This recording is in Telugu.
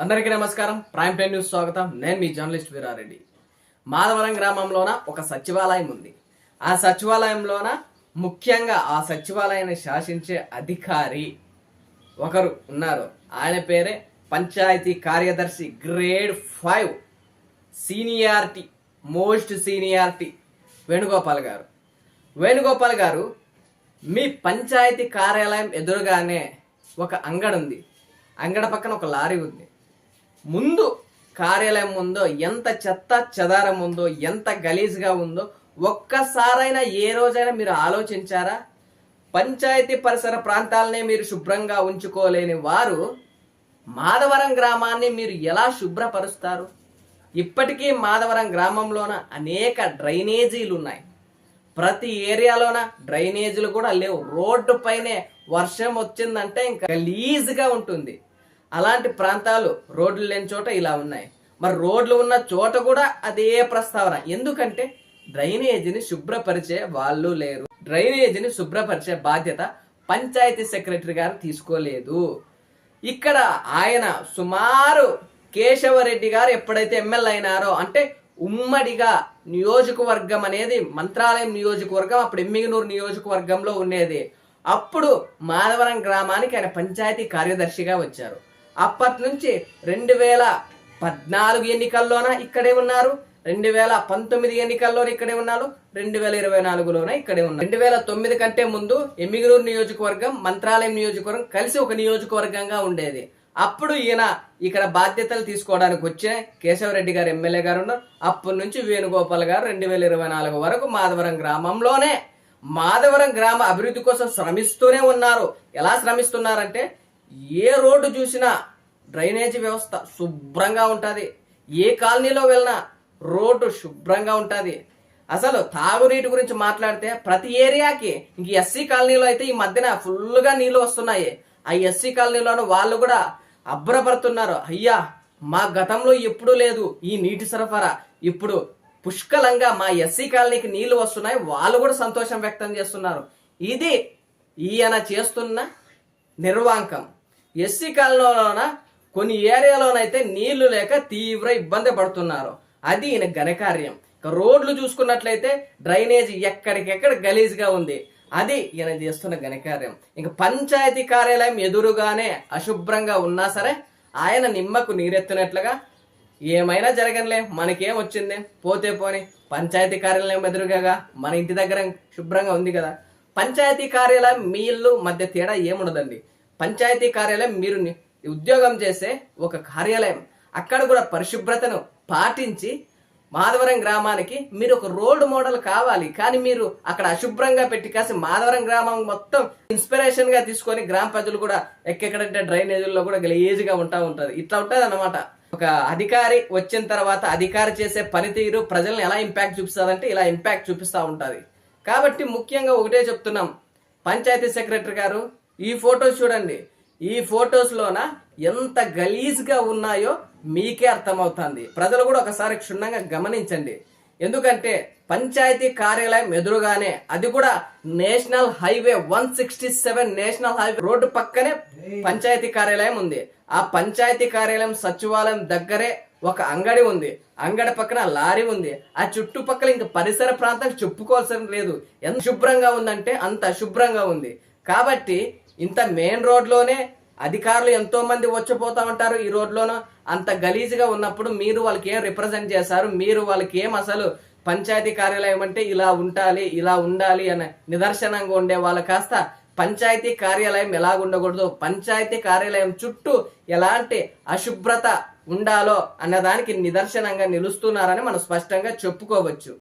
అందరికీ నమస్కారం. ప్రైమ్ టైమ్ న్యూస్ స్వాగతం. నేను మీ జర్నలిస్ట్ వీరారెడ్డి. మాధవరం గ్రామంలోన ఒక సచివాలయం ఉంది. ఆ సచివాలయంలోన ముఖ్యంగా ఆ సచివాలయాన్ని శాసించే అధికారి ఒకరు ఉన్నారు. ఆయన పేరే పంచాయతీ కార్యదర్శి grade five seniority most seniority Venugopal గారు. వేణుగోపాల్ గారు మీ పంచాయతీ కార్యాలయం ఎదురుగానే ఒక అంగడి ఉంది. అంగడి పక్కన ఒక లారీ ఉంది. ముందు కార్యాలయం ఉందో ఎంత చెత్త చెదారం ఉందో ఎంత గలీజ్గా ఉందో ఒక్కసారైనా ఏ రోజైనా మీరు ఆలోచించారా? పంచాయతీ పరిసర ప్రాంతాలనే మీరు శుభ్రంగా ఉంచుకోలేని వారు మాధవరం గ్రామాన్ని మీరు ఎలా శుభ్రపరుస్తారు? ఇప్పటికీ మాధవరం గ్రామంలోన అనేక డ్రైనేజీలు ఉన్నాయి. ప్రతి ఏరియాలోన డ్రైనేజీలు కూడా లేవు. రోడ్డు పైనే వర్షం వచ్చిందంటే ఇంకా గలీజ్గా ఉంటుంది. అలాంటి ప్రాంతాలు రోడ్లు లేని చోట ఇలా ఉన్నాయి. మరి రోడ్లు ఉన్న చోట కూడా అదే ప్రస్తావన. ఎందుకంటే డ్రైనేజీని శుభ్రపరిచే వాళ్ళు లేరు. డ్రైనేజీని శుభ్రపరిచే బాధ్యత పంచాయతీ సెక్రటరీ గారు తీసుకోలేదు. ఇక్కడ ఆయన సుమారు కేశవరెడ్డి గారు ఎప్పుడైతే ఎమ్మెల్యే అయినారో అంటే ఉమ్మడిగా నియోజకవర్గం అనేది మంత్రాలయం నియోజకవర్గం అప్పుడు ఎమ్మిగనూరు నియోజకవర్గంలో ఉండేది. అప్పుడు మాధవరం గ్రామానికి ఆయన పంచాయతీ కార్యదర్శిగా వచ్చారు. అప్పటి నుంచి రెండు వేల పద్నాలుగు ఎన్నికల్లోన ఇక్కడే ఉన్నారు. రెండు వేల పంతొమ్మిది ఎన్నికల్లో ఇక్కడే ఉన్నారు. రెండు వేల ఇరవై నాలుగులోనే ఇక్కడే ఉన్నారు. రెండు వేల తొమ్మిది కంటే ముందు ఎమ్మిగనూరు నియోజకవర్గం మంత్రాలయం నియోజకవర్గం కలిసి ఒక నియోజకవర్గంగా ఉండేది. అప్పుడు ఈయన ఇక్కడ బాధ్యతలు తీసుకోవడానికి వచ్చిన కేశవరెడ్డి గారు ఎమ్మెల్యే గారు ఉన్నారు. అప్పటి నుంచి వేణుగోపాల్ గారు రెండు వేల ఇరవై నాలుగు వరకు మాధవరం గ్రామంలోనే మాధవరం గ్రామ అభివృద్ధి కోసం శ్రమిస్తూనే ఉన్నారు. ఎలా శ్రమిస్తున్నారంటే ఏ రోడ్డు చూసినా డ్రైనేజీ వ్యవస్థ శుభ్రంగా ఉంటుంది. ఏ కాలనీలో వెళ్ళినా రోడ్డు శుభ్రంగా ఉంటుంది. అసలు తాగునీటి గురించి మాట్లాడితే ప్రతి ఏరియాకి ఇంక ఎస్సీ కాలనీలో అయితే ఈ మధ్యన ఫుల్గా నీళ్ళు వస్తున్నాయి. ఆ ఎస్సీ కాలనీలోనూ వాళ్ళు కూడా అబ్బరపడుతున్నారు. అయ్యా మా గతంలో ఎప్పుడూ లేదు ఈ నీటి సరఫరా. ఇప్పుడు పుష్కలంగా మా ఎస్సీ కాలనీకి నీళ్ళు వస్తున్నాయి. వాళ్ళు కూడా సంతోషం వ్యక్తం చేస్తున్నారు. ఇది ఈయన చేస్తున్న నిర్వాంకం. ఎస్సీ కాలనీలోన? కొన్ని ఏరియాలోనైతే నీళ్ళు లేక తీవ్ర ఇబ్బంది పడుతున్నారు. అది ఈయన ఘనకార్యం రోడ్లు చూసుకున్నట్లయితే డ్రైనేజ్ ఎక్కడికెక్కడ గలీజ్గా ఉంది. అది ఈయన చేస్తున్న ఘనకార్యం ఇంకా పంచాయతీ కార్యాలయం ఎదురుగానే అశుభ్రంగా ఉన్నా సరే ఆయన నిమ్మకు నీరెత్తినట్లుగా ఏమైనా జరగనులే మనకేం వచ్చింది పోతే పోని పంచాయతీ కార్యాలయం ఎదురుగా మన ఇంటి దగ్గర శుభ్రంగా ఉంది కదా. పంచాయతీ కార్యాలయం మీ ఇల్లు మధ్య తేడా ఏముండదండి? పంచాయతీ కార్యాలయం మీరు ని- ఉద్యోగం చేసే ఒక కార్యాలయం. అక్కడ కూడా పరిశుభ్రతను పాటించి మాధవరం గ్రామానికి మీరు ఒక రోడ్ మోడల్ కావాలి. కానీ మీరు అక్కడ అశుభ్రంగా పెట్టి కాసి మాధవరం గ్రామం మొత్తం ఇన్స్పిరేషన్గా తీసుకొని గ్రామ ప్రజలు కూడా ఎక్కడెక్కడంటే డ్రైనేజీల్లో కూడా గలీజ్గా ఉంటా ఉంటది. ఇట్లా ఉంటది అన్నమాట ఒక అధికారి వచ్చిన తర్వాత అధికారి చేసే పనితీరు ప్రజల్ని ఎలా ఇంపాక్ట్ చూపిస్తారంటే ఇలా ఇంపాక్ట్ చూపిస్తూ ఉంటుంది. కాబట్టి ముఖ్యంగా ఒకటే చెప్తున్నాం. పంచాయతీ సెక్రటరీ గారు ఈ ఫొటోస్ చూడండి. ఈ ఫొటోస్ లోన ఎంత గలీజ్గా ఉన్నాయో మీకే అర్థమవుతుంది. ప్రజలు కూడా ఒకసారి క్షుణ్ణంగా గమనించండి. ఎందుకంటే పంచాయతీ కార్యాలయం ఎదురుగానే అది కూడా national highway one sixty seven national highway road పక్కనే పంచాయతీ కార్యాలయం ఉంది. ఆ పంచాయతీ కార్యాలయం సచివాలయం దగ్గరే ఒక అంగడి ఉంది. అంగడి పక్కన లారీ ఉంది. ఆ చుట్టుపక్కల ఇంకా పరిసర ప్రాంతం చెప్పుకోవాల్సిన లేదు. ఎంత శుభ్రంగా ఉందంటే అంత అశుభ్రంగా ఉంది. కాబట్టి ఇంత మెయిన్ రోడ్లోనే అధికారులు ఎంతోమంది వచ్చిపోతూ ఉంటారు ఈ రోడ్లోనూ. అంత గలీజ్గా ఉన్నప్పుడు మీరు వాళ్ళకి ఏం రిప్రజెంట్ చేశారు? మీరు వాళ్ళకి ఏం అసలు పంచాయతీ కార్యాలయం అంటే ఇలా ఉండాలి ఇలా ఉండాలి అనే నిదర్శనంగా ఉండే వాళ్ళు కాస్త పంచాయతీ కార్యాలయం ఎలా ఉండకూడదు? పంచాయతీ కార్యాలయం చుట్టూ ఎలాంటి అశుభ్రత ఉండాలో అన్నదానికి నిదర్శనంగా నిలుస్తున్నారని మనం స్పష్టంగా చెప్పుకోవచ్చు.